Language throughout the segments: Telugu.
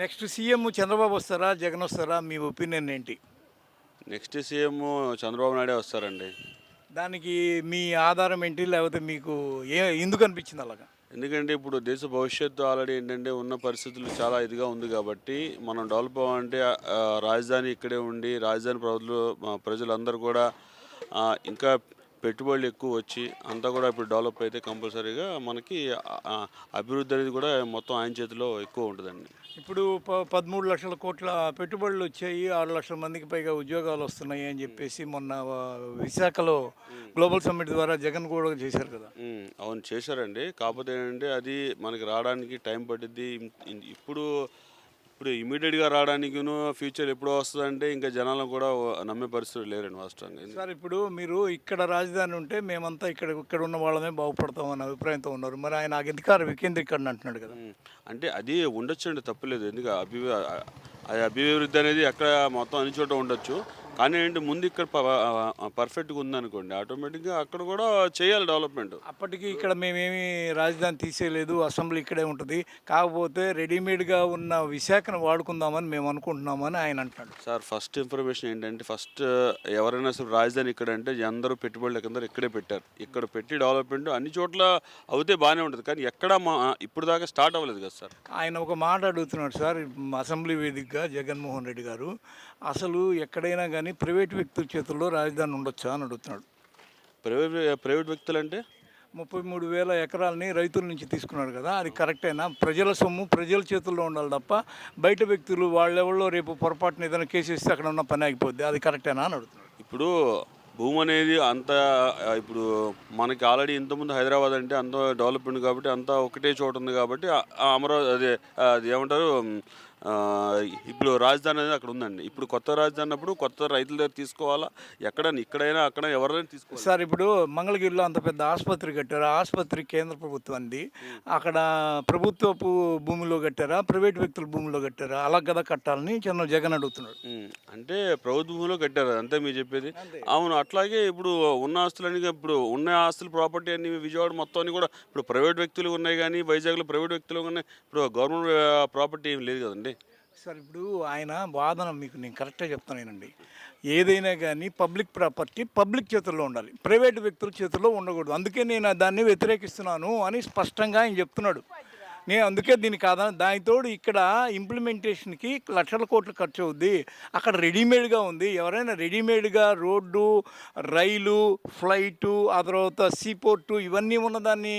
నెక్స్ట్ సీఎం చంద్రబాబు వస్తారా? జగన్ వస్తారా? మీ ఒపీనియన్ ఏంటి? నెక్స్ట్ సీఎం చంద్రబాబు నాయుడే వస్తారండి. దానికి మీ ఆధారం ఏంటి? లేకపోతే మీకు ఏ ఎందుకు అనిపించింది అలాగా? ఎందుకంటే ఇప్పుడు దేశ భవిష్యత్తు ఆల్రెడీ ఏంటంటే ఉన్న పరిస్థితులు చాలా ఇదిగా ఉంది కాబట్టి మనం డెవలప్ అవ్వాలంటే రాజధాని ఇక్కడే ఉండి రాజధాని ప్రజలు ప్రజలందరూ కూడా ఇంకా పెట్టుబడులు ఎక్కువ వచ్చి అంతా కూడా ఇప్పుడు డెవలప్ అయితే కంపల్సరీగా మనకి అభివృద్ధి అనేది కూడా మొత్తం ఆయన చేతిలో ఎక్కువ ఉంటుందండి. ఇప్పుడు ప పదమూడు లక్షల కోట్ల పెట్టుబడులు వచ్చాయి ఆరు లక్షల మందికి పైగా ఉద్యోగాలు వస్తున్నాయి అని చెప్పేసి మొన్న విశాఖలో గ్లోబల్ సమ్మిట్ ద్వారా జగన్ కూడా చేశారు కదా. అవును చేశారండి. కాకపోతే ఏంటంటే అది మనకి రావడానికి టైం ఇం- ఇప్పుడు ఇప్పుడు ఇమీడియట్గా రావడానికి ఫ్యూచర్ ఎప్పుడో వస్తుందంటే ఇంకా జనాలను కూడా నమ్మే పరిస్థితులు లేరండి వాస్తవంగా. సార్ ఇప్పుడు మీరు ఇక్కడ రాజధాని ఉంటే మేమంతా ఇక్కడ ఇక్కడ ఉన్న వాళ్ళమే బాగుపడతాం అన్న అభిప్రాయంతో ఉన్నారు. మరి ఆయన అధికార వికేంద్రీకరణ అంటున్నాడు కదా. అంటే అది ఉండొచ్చండి తప్పులేదు. ఎందుకు? అభి అది అభివృద్ధి అనేది ఎక్కడ మొత్తం అన్ని చోట ఉండొచ్చు. కానీ ఏంటి ముందు ఇక్కడ పర్ఫెక్ట్గా ఉందనుకోండి ఆటోమేటిక్గా అక్కడ కూడా చేయాలి డెవలప్మెంట్ అప్పటికి ఇక్కడ మేమేమి రాజధాని తీసేయలేదు అసెంబ్లీ ఇక్కడే ఉంటుంది. కాకపోతే రెడీమేడ్గా ఉన్న విశాఖను వాడుకుందామని మేము అనుకుంటున్నామని ఆయన అంటున్నాడు సార్ ఫస్ట్ ఇన్ఫర్మేషన్ ఏంటంటే ఫస్ట్ ఎవరైనా అసలు రాజధాని ఇక్కడ అంటే అందరూ పెట్టుబడులు కింద ఇక్కడే పెట్టారు. ఇక్కడ పెట్టి డెవలప్మెంట్ అన్ని చోట్ల అవుతే బాగానే ఉంటుంది. కానీ ఎక్కడ మా ఇప్పుడు దాకా స్టార్ట్ అవ్వలేదు కదా సార్? ఆయన ఒక మాట అడుగుతున్నాడు సార్ అసెంబ్లీ వేదికగా జగన్మోహన్ రెడ్డి గారు. అసలు ఎక్కడైనా కానీ ప్రైవేట్ వ్యక్తుల చేతుల్లో రాజధాని ఉండొచ్చా అని అడుగుతున్నాడు. ప్రైవేట్ ప్రైవేట్ వ్యక్తులు అంటే ముప్పై మూడు వేల ఎకరాలని రైతుల నుంచి తీసుకున్నాడు కదా అది కరెక్టేనా ప్రజల సొమ్ము ప్రజల చేతుల్లో ఉండాలి తప్ప బయట వ్యక్తులు వాళ్ళెవళ్ళో రేపు పొరపాటున ఏదైనా కేసు ఇస్తే అక్కడ ఉన్న పని ఆగిపోద్ది అది కరెక్టేనా అని అడుగుతున్నాడు. ఇప్పుడు భూమి అనేది అంత ఇప్పుడు మనకి ఆల్రెడీ ఇంతకుముందు హైదరాబాద్ అంటే అంత డెవలప్మెంట్ కాబట్టి అంతా ఒకటే చోట ఉంది కాబట్టి అమరావతి అదే అది ఏమంటారు ఇప్పుడు రాజధాని అనేది అక్కడ ఉందండి. ఇప్పుడు కొత్త రాజధాని అన్నప్పుడు కొత్త రైతుల దగ్గర తీసుకోవాలా? ఎక్కడ ఇక్కడైనా అక్కడ ఎవరైనా తీసుకోవాలి. సార్ ఇప్పుడు మంగళగిరిలో అంత పెద్ద ఆసుపత్రి కట్టారు? ఆసుపత్రి కేంద్ర ప్రభుత్వంది అక్కడ ప్రభుత్వపు భూమిలో కట్టారా? ప్రైవేట్ వ్యక్తుల భూమిలో కట్టారా? అలా కదా కట్టాలని చిన్న జగన్ అడుగుతున్నాడు. అంటే ప్రభుత్వ భూమిలో కట్టారు. అంతే మీరు చెప్పేది. అవును అట్లాగే ఇప్పుడు ఉన్న ఆస్తులన్నీ ఇప్పుడు ఉన్న ఆస్తులు ప్రాపర్టీ అన్ని విజయవాడ మొత్తం కూడా ఇప్పుడు ప్రైవేట్ వ్యక్తులు ఉన్నాయి కానీ వైజాగ్లో ప్రైవేట్ వ్యక్తులు ఉన్నాయి. ఇప్పుడు గవర్నమెంట్ ప్రాపర్టీ ఏం లేదు కదండి. సార్ ఇప్పుడు ఆయన వాదన మీకు నేను కరెక్ట్గా చెప్తానేనండి ఏదైనా కానీ పబ్లిక్ ప్రాపర్టీ పబ్లిక్ చేతుల్లో ఉండాలి. ప్రైవేట్ వ్యక్తుల చేతుల్లో ఉండకూడదు. అందుకే నేను దాన్ని వ్యతిరేకిస్తున్నాను అని స్పష్టంగా ఆయన చెప్తున్నాడు. నేను అందుకే దీన్ని కాదని దానితోడు ఇక్కడ ఇంప్లిమెంటేషన్కి లక్షల కోట్లు ఖర్చు అవుద్ది అక్కడ రెడీమేడ్గా ఉంది. ఎవరైనా రెడీమేడ్గా రోడ్డు రైలు ఫ్లైటు ఆ తర్వాత సీపోర్టు ఇవన్నీ ఉన్నదాన్ని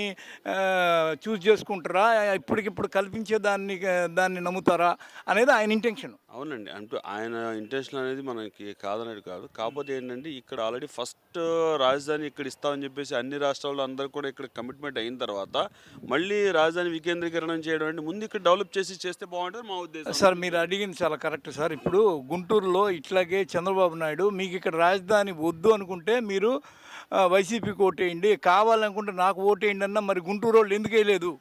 చూస్ చేసుకుంటారా? ఇప్పటికిప్పుడు కల్పించే దాన్ని దాన్ని నమ్ముతారా? అనేది ఆయన ఇంటెన్షన్. అవునండి. అంటూ ఆయన ఇంటెన్షన్ అనేది మనకి కాదనేది కాదు. కాకపోతే ఏంటంటే ఇక్కడ ఆల్రెడీ ఫస్ట్ రాజధాని ఇక్కడ ఇస్తామని చెప్పేసి అన్ని రాష్ట్రాల్లో అందరూ కూడా ఇక్కడ కమిట్మెంట్ అయిన తర్వాత మళ్ళీ రాజధాని వికేంద్రీకరణ చేయడం అంటే ముందు ఇక్కడ డెవలప్ చేసి చేస్తే బాగుంటుంది మా ఉద్దేశం. సార్ మీరు అడిగింది చాలా కరెక్ట్ సార్. ఇప్పుడు గుంటూరులో ఇట్లాగే చంద్రబాబు నాయుడు మీకు ఇక్కడ రాజధాని వద్దు అనుకుంటే మీరు వైసీపీకి ఓటేయండి. కావాలనుకుంటే నాకు ఓటేయండి అన్న మరి గుంటూరు వాళ్ళు ఎందుకు వేయలేదు?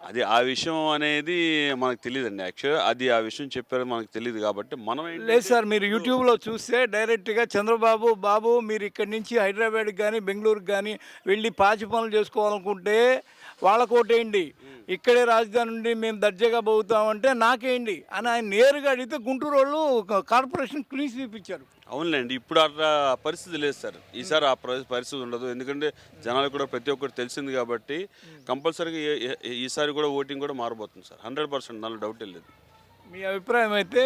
అది ఆ విషయం అనేది మనకు తెలియదండి యాక్చువల్ అది ఆ విషయం చెప్పారు మనకు తెలియదు కాబట్టి మనం లేదు సార్ మీరు యూట్యూబ్లో చూస్తే డైరెక్ట్గా చంద్రబాబు బాబు మీరు ఇక్కడి నుంచి హైదరాబాద్కి కానీ బెంగళూరుకి కానీ వెళ్ళి పాచి పనులు చేసుకోవాలనుకుంటే వాళ్ళకు ఓటేయండి ఇక్కడే రాజధాని నుండి మేము దర్జాగా పోతామంటే నాకేయండి అని ఆయన నేరుగా అడిగితే గుంటూరు వాళ్ళు కార్పొరేషన్ క్లీన్ చూపించారు అవునులేండి ఇప్పుడు అట్లా పరిస్థితి లేదు సార్. ఈసారి ఆ పరి- పరిస్థితి ఉండదు. ఎందుకంటే జనాలకు కూడా ప్రతి ఒక్కటి తెలిసింది కాబట్టి కంపల్సరీగా ఈసారి కూడా ఓటింగ్ కూడా మారబోతుంది సార్. హండ్రెడ్ పర్సెంట్ దానిలో డౌట్ లేదు. మీ అభిప్రాయం అయితే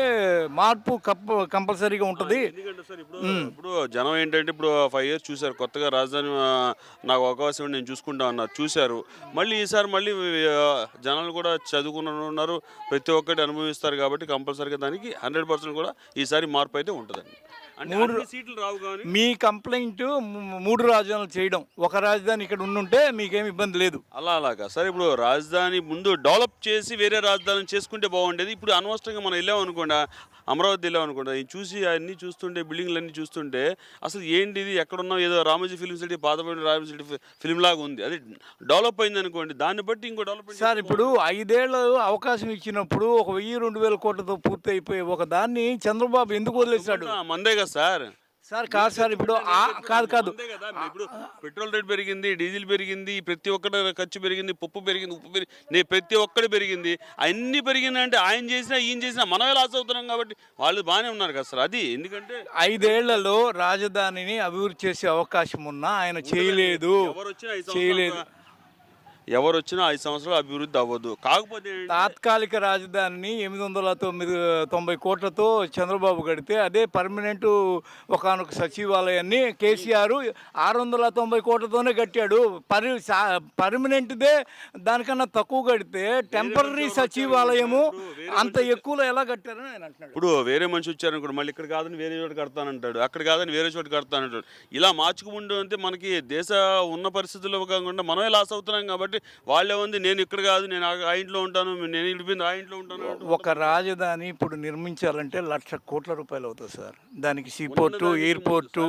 మార్పు కప్ కంపల్సరీగా ఉంటుంది. ఎందుకంటే సార్ ఇప్పుడు ఇప్పుడు జనం ఏంటంటే ఇప్పుడు ఫైవ్ ఇయర్స్ చూశారు. కొత్తగా రాజధాని ఆ, నాకు అవకాశం ఉంది, నేను చూసుకుంటా అన్నారు చూశారు. మళ్ళీ ఈసారి మళ్ళీ ఆ, జనాలు కూడా చదువుకున్న ఉన్నారు ప్రతి ఒక్కటి అనుభవిస్తారు కాబట్టి కంపల్సరీగా దానికి హండ్రెడ్ పర్సెంట్ కూడా ఈసారి మార్పు అయితే ఉంటుందండి. అన్ని సీట్లు రావు కానీ మీ కంప్లైంట్ మూడు రాజధానులు చేయడం. ఒక రాజధాని ఇక్కడ ఉండుంటే మీకేం ఇబ్బంది లేదు. అలా అలాగా. సరే ఇప్పుడు రాజధాని ముందు డెవలప్ చేసి వేరే రాజధాని చేసుకుంటే బాగుండేది. ఇప్పుడు అనవసరంగా మనం వెళ్ళాం అనుకోండి అమరావతి వెళ్ళాం అనుకోండి అవి చూసి అన్నీ చూస్తుంటే బిల్డింగ్లు అన్నీ చూస్తుంటే అసలు ఏంటి ఇది? ఎక్కడున్నాం ఏదో రామోజీ ఫిల్మ్ సిటీ పాతపడిన రామోజీ సిటీ ఫిల్మ్ లాగా ఉంది. అది డెవలప్ అయింది అనుకోండి దాన్ని బట్టి ఇంకో డెవలప్మెంట్ సార్ ఇప్పుడు ఐదేళ్ళు అవకాశం ఇచ్చినప్పుడు ఒక వెయ్యి రెండు వేల కోట్లతో పూర్తి అయిపోయి ఒక దాన్ని చంద్రబాబు ఎందుకు వదిలేశాడు? మందే కదా సార్. సార్ కాదు సార్ ఇప్పుడు కాదు కాదు. ఇప్పుడు పెట్రోల్ రేట్ పెరిగింది డీజిల్ పెరిగింది ప్రతి ఒక్కటి ఖర్చు పెరిగింది పప్పు పెరిగింది ఉప్పు పెరిగింది ప్రతి ఒక్కటి పెరిగింది. అన్ని పెరిగిందంటే ఆయన చేసినా ఈయన చేసినా మనమే లాస్ అవుతున్నాం కాబట్టి వాళ్ళు బాగానే ఉన్నారు కదా సార్ అది ఎందుకంటే ఐదేళ్ళలో రాజధానిని అభివృద్ధి చేసే అవకాశం ఉన్నా ఆయన చేయలేదు. చేయలేదు. ఎవరు వచ్చినా ఐదు సంవత్సరాలు అభివృద్ధి అవ్వదు. కాకపోతే తాత్కాలిక రాజధానిని ఎనిమిది వందల తొమ్మిది తొంభై కోట్లతో చంద్రబాబు కడితే అదే పర్మనెంట్ ఒకనొక సచివాలయాన్ని కేసీఆర్ ఆరు వందల తొంభై కోట్లతోనే కట్టాడు. పరి పర్మనెంట్దే దానికన్నా తక్కువ కడితే టెంపరీ సచివాలయము అంత ఎక్కువలో ఎలా కట్టారని ఆయన అంటున్నాడు. ఇప్పుడు వేరే మనిషి వచ్చారనుకోండి మళ్ళీ ఇక్కడ కాదని వేరే చోట కడతానంటాడు అక్కడ కాదని వేరే చోట కడతానంటాడు. ఇలా మార్చుకుంటూ మనకి దేశ ఉన్న పరిస్థితుల్లో కాకుండా మనమే లాస్ అవుతున్నాం కాబట్టి వాళ్ళే ఉంది నేను ఇక్కడ కాదు నేను ఆ- ఇంట్లో ఉంటాను నేను ఇడిపోయింది ఆ ఇంట్లో ఉంటాను ఒక రాజధాని ఇప్పుడు నిర్మించాలంటే లక్ష కోట్ల రూపాయలు అవుతుంది సార్. దానికి సీపోర్టు ఎయిర్పోర్టు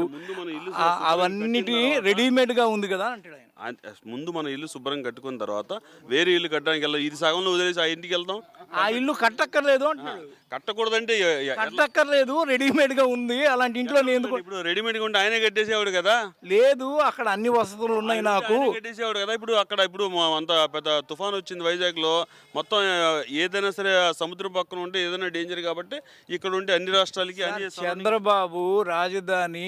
అవన్నిటి రెడీమేడ్గా ఉంది కదా అంటాడు ఆయన. ముందు మన ఇల్లు శుభ్రం కట్టుకున్న తర్వాత వేరే ఇల్లు కట్టడానికి వెళ్దాం ఇది సగంలో వదిలేసి ఆ ఇంటికి వెళ్దాం. ఆ ఇల్లు కట్టక్కర్లేదు అంటున్నాడు. కట్టకూడదంటే కట్టక్కర్లేదు రెడీమేడ్గా ఉంది అలాంటి ఇంట్లో నేను ఇప్పుడు రెడీమేడ్గా ఉంటే ఆయనే కట్టేసేవాడు కదా? లేదు అక్కడ అన్ని వసతులు ఉన్నాయి నాకు. కట్టేసేవాడు కదా? ఇప్పుడు అక్కడ ఇప్పుడు అంత పెద్ద తుఫాన్ వచ్చింది వైజాగ్లో మొత్తం ఏదైనా సరే సముద్రం పక్కన ఉంటే ఏదైనా డేంజర్ కాబట్టి ఇక్కడ ఉంటే అన్ని రాష్ట్రాలకి అన్ని చంద్రబాబు రాజధాని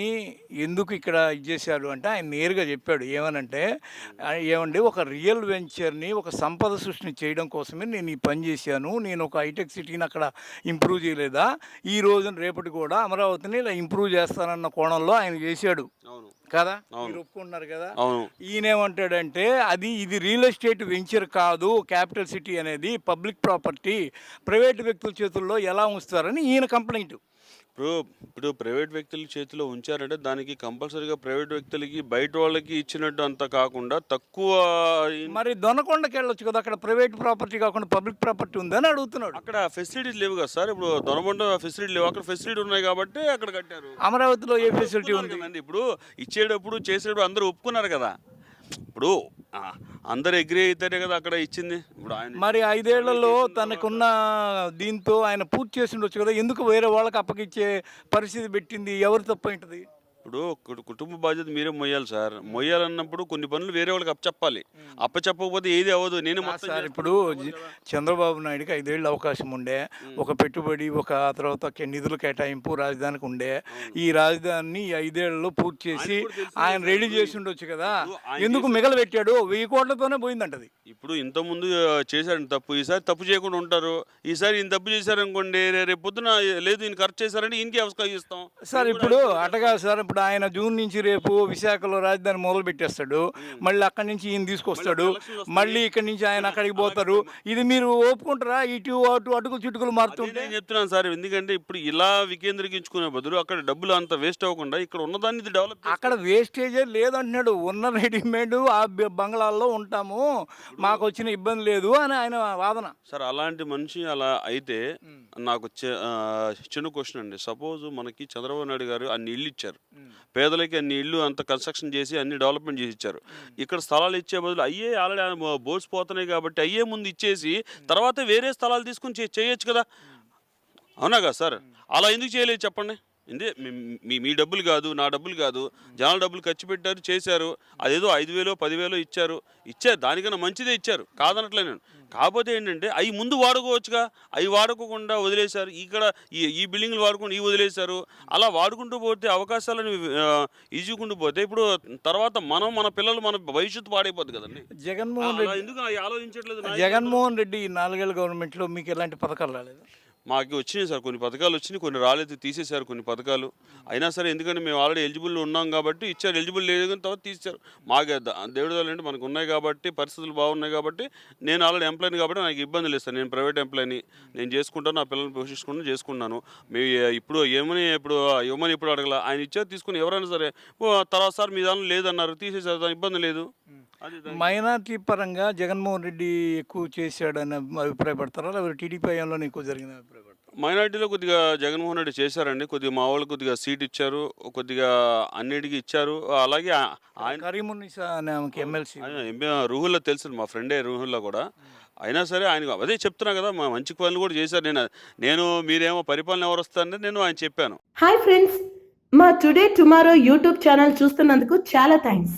ఎందుకు ఇక్కడ ఇచ్చేశాడు అంటే ఆయన నేరుగా చెప్పాడు. ఏమనంటే ఏమండి ఒక రియల్ వెంచర్ని ఒక సంపద సృష్టిని చేయడం కోసమే నేను ఈ పని చేశాను. నేను ఒక హైటెక్ సిటీని అక్కడ ఇంప్రూవ్ చేయలేదా? ఈ రోజున రేపటి కూడా అమరావతిని ఇలా ఇంప్రూవ్ చేస్తానన్న కోణంలో ఆయన చేశాడు. కదా? మీరు ఒప్పుకుంటున్నారు కదా? ఈయనేమంటాడంటే అది ఇది రియల్ ఎస్టేట్ వెంచర్ కాదు క్యాపిటల్ సిటీ అనేది పబ్లిక్ ప్రాపర్టీ ప్రైవేట్ వ్యక్తుల చేతుల్లో ఎలా ఉంచుతారని ఈయన కంప్లైంట్. ఇప్పుడు ఇప్పుడు ప్రైవేట్ వ్యక్తుల చేతిలో ఉంచారంటే దానికి కంపల్సరీగా ప్రైవేట్ వ్యక్తులకి బయట వాళ్ళకి ఇచ్చినట్టు అంత కాకుండా తక్కువ మరి దొనకొండకి వెళ్ళొచ్చు కదా అక్కడ ప్రైవేట్ ప్రాపర్టీ కాకుండా పబ్లిక్ ప్రాపర్టీ ఉందని అడుగుతున్నాడు. అక్కడ ఫెసిలిటీస్ లేవు కదా సార్ ఇప్పుడు దొనబండ ఫెసిలిటీ లేవు అక్కడ ఫెసిలిటీ ఉన్నాయి కాబట్టి అక్కడ కట్టారు. అమరావతిలో ఏ ఫెసిలిటీ ఉంది? ఇప్పుడు ఇచ్చేటప్పుడు చేసేటప్పుడు అందరూ ఒప్పుకున్నారు కదా. ఇప్పుడు అందరు అగ్రి అయితేనే కదా అక్కడ ఇచ్చింది. ఇప్పుడు ఆయన మరి ఐదేళ్ళలో తనకున్న దీంతో ఆయన పూర్తి చేసి ఉండొచ్చు కదా. ఎందుకు వేరే వాళ్ళకి అప్పగిచ్చే పరిస్థితి పెట్టింది? ఎవరు తప్పు ఏంటిది? ఇప్పుడు కుటుంబ బాధ్యత మీరే మొయ్యాలి సార్. మొయ్యాలన్నప్పుడు కొన్ని పనులు వేరే వాళ్ళకి అప్పచెప్పాలి. అప్పచెప్పకపోతే ఏది అవ్వదు. నేను సార్ ఇప్పుడు చంద్రబాబు నాయుడుకి ఐదేళ్ళు అవకాశం ఉండే. ఒక పెట్టుబడి ఒక తర్వాత నిధుల కేటాయింపు రాజధానికి ఉండే. ఈ రాజధానిని ఐదేళ్ళలో పూర్తి చేసి ఆయన రెడీ చేసి ఉండొచ్చు కదా. ఎందుకు మిగలబెట్టాడు? వెయ్యి కోట్లతోనే పోయిందంటది. ఇప్పుడు ఇంతకుముందు ఆ, చేశారండి తప్పు. ఈసారి తప్పు చేయకుండా ఉంటారు. ఈసారి ఈయన తప్పు చేశారనుకోండి రేపు పొద్దున లేదు ఈయన ఖర్చు చేశారంటే ఈయనకి అవసరం ఇస్తాం సార్ ఇప్పుడు అటగా సార్ ఇప్పుడు ఆయన జూన్ నుంచి రేపు విశాఖలో రాజధాని మొదలు పెట్టేస్తాడు మళ్ళీ అక్కడి నుంచి ఈయన తీసుకొస్తాడు. మళ్ళీ ఇక్కడి నుంచి ఆయన అక్కడికి పోతారు. ఇది మీరు ఒప్పుకుంటారా? ఇటు అటు అటుకులు చుట్టుకులు అదే మారుతుంటే నేను చెప్తున్నాను సార్. ఎందుకంటే ఇప్పుడు ఇలా వికేంద్రీకరించుకునే బదులు అక్కడ డబ్బులు అంత వేస్ట్ అవ్వకుండా ఇక్కడ ఉన్నదాన్ని డెవలప్ అక్కడ వేస్టేజే లేదంటున్నాడు. ఉన్న రెడీమేడ్ ఆ బంగ్లాల్లో ఉంటాము. మాకు వచ్చిన ఇబ్బంది లేదు అని ఆయన వాదన. సార్ అలాంటి మనిషి అలా అయితే నాకు చిన్న క్వశ్చన్ అండి. సపోజ్ మనకి చంద్రబాబు నాయుడు గారు అన్ని ఇల్లు ఇచ్చారు. పేదలకి అన్ని ఇల్లు అంత కన్స్ట్రక్షన్ చేసి అన్ని డెవలప్మెంట్ చేసి ఇచ్చారు ఇక్కడ స్థలాలు ఇచ్చే బదులు అయ్యే ఆల్రెడీ బోర్డ్స్ పోతున్నాయి కాబట్టి అయ్యే ముందు ఇచ్చేసి తర్వాత వేరే స్థలాలు తీసుకుని చేయొచ్చు కదా. అవునా కదా సార్? అలా ఎందుకు చేయలేదు చెప్పండి? ఇందే మీ- మీ డబ్బులు కాదు నా డబ్బులు కాదు జనాల డబ్బులు ఖర్చు పెట్టారు చేశారు అదేదో ఐదు వేలు పదివేలు ఇచ్చారు. ఇచ్చారు దానికన్నా మంచిదే ఇచ్చారు. కాదనట్లే నేను. కాకపోతే ఏంటంటే అవి ముందు వాడుకోవచ్చుగా. అవి వాడుకోకుండా వదిలేశారు. ఇక్కడ ఈ ఈ బిల్డింగ్లు వాడుకుంటూ ఈ వదిలేశారు. అలా వాడుకుంటూ పోతే అవకాశాలను ఈజుకుంటూ పోతే ఇప్పుడు తర్వాత మనం మన పిల్లలు మన భవిష్యత్తు పాడైపోద్ది కదండి. జగన్మోహన్ రెడ్డి ఎందుకు ఆలోచించట్లేదు? జగన్మోహన్ రెడ్డి ఈ నాలుగేళ్ళ గవర్నమెంట్లో మీకు ఎలాంటి పథకాలు రాలేదు? మాకు వచ్చినాయి సార్ కొన్ని పథకాలు వచ్చినాయి కొన్ని రాలేదు తీసేశారు కొన్ని పథకాలు. అయినా సరే ఎందుకంటే మేము ఆల్రెడీ ఎలిజిబుల్ ఉన్నాం కాబట్టి ఇచ్చారు ఎలిజిబుల్ లేదు కానీ తర్వాత తీశారు మాకు దేవుడు అంటే మనకు ఉన్నాయి కాబట్టి పరిస్థితులు బాగున్నాయి కాబట్టి నేను ఆల్రెడీ ఎంప్లాయీని కాబట్టి నాకు ఇబ్బంది లేదు సార్. నేను ప్రైవేట్ ఎంప్లాయీని. నేను చేసుకుంటాను నా పిల్లల్ని పోషించుకుంటాను చేసుకున్నాను. మీ ఇప్పుడు ఏమని ఇప్పుడు ఇవ్వమని ఇప్పుడు అడగల? ఆయన ఇచ్చారు తీసుకుని ఎవరైనా సరే ఓ, తర్వాత సార్ మీ దానిలో లేదన్నారు తీసేసారు దాని ఇబ్బంది లేదు. మైనార్టీ పరంగా జగన్మోహన్ రెడ్డి ఎక్కువ చేశాడని అభిప్రాయపడతారా? లేదా టీడీపీ హయాంలోనే ఎక్కువ జరిగిందని అభిప్రాయపడతారు? మైనార్టీలో కొద్దిగా జగన్మోహన్ రెడ్డి చేశారండి. కొద్దిగా మా వాళ్ళు కొద్దిగా సీట్ ఇచ్చారు కొద్దిగా అన్నిటికీ ఇచ్చారు. అలాగే ఆయన అనే ఆమెకి ఎమ్మెల్సీ. రూహుల్లో తెలుసు మా ఫ్రెండే రూహుల్లో కూడా. అయినా సరే ఆయన అదే చెప్తున్నా కదా మా మంచి పనులు కూడా చేశారు. నేను నేను మీరేమో పరిపాలన ఎవరు వస్తారంటే నేను ఆయన చెప్పాను. హాయ్ ఫ్రెండ్స్ మా టుడే టుమారో యూట్యూబ్ ఛానల్ చూస్తున్నందుకు చాలా థ్యాంక్స్